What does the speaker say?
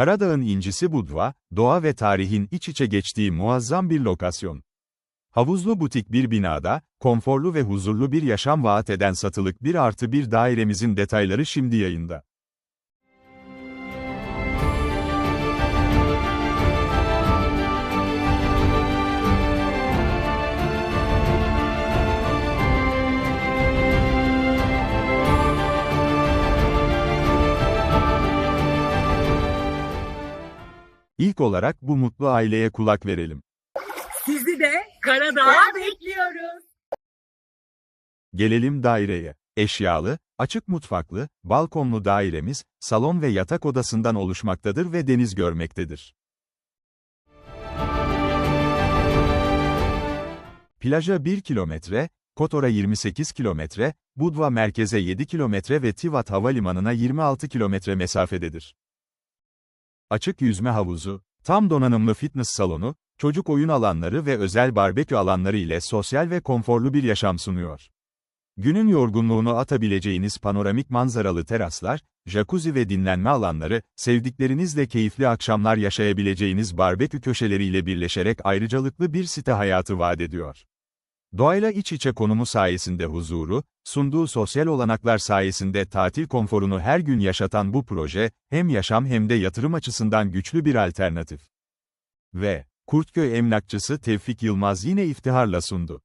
Karadağ'ın incisi Budva, doğa ve tarihin iç içe geçtiği muazzam bir lokasyon. Havuzlu butik bir binada, konforlu ve huzurlu bir yaşam vaat eden satılık bir artı bir dairemizin detayları şimdi yayında. İlk olarak bu mutlu aileye kulak verelim. Sizi de Karadağ'a bekliyoruz. Gelelim daireye. Eşyalı, açık mutfaklı, balkonlu dairemiz, salon ve yatak odasından oluşmaktadır ve deniz görmektedir. Plaja 1 kilometre, Kotor'a 28 kilometre, Budva merkeze 7 kilometre ve Tivat havalimanına 26 kilometre mesafededir. Açık yüzme havuzu, tam donanımlı fitness salonu, çocuk oyun alanları ve özel barbekü alanları ile sosyal ve konforlu bir yaşam sunuyor. Günün yorgunluğunu atabileceğiniz panoramik manzaralı teraslar, jacuzzi ve dinlenme alanları, sevdiklerinizle keyifli akşamlar yaşayabileceğiniz barbekü köşeleriyle birleşerek ayrıcalıklı bir site hayatı vaat ediyor. Doğayla iç içe konumu sayesinde huzuru, sunduğu sosyal olanaklar sayesinde tatil konforunu her gün yaşatan bu proje, hem yaşam hem de yatırım açısından güçlü bir alternatif. Ve, Kurtköy emlakçısı Tevfik Yılmaz yine iftiharla sundu.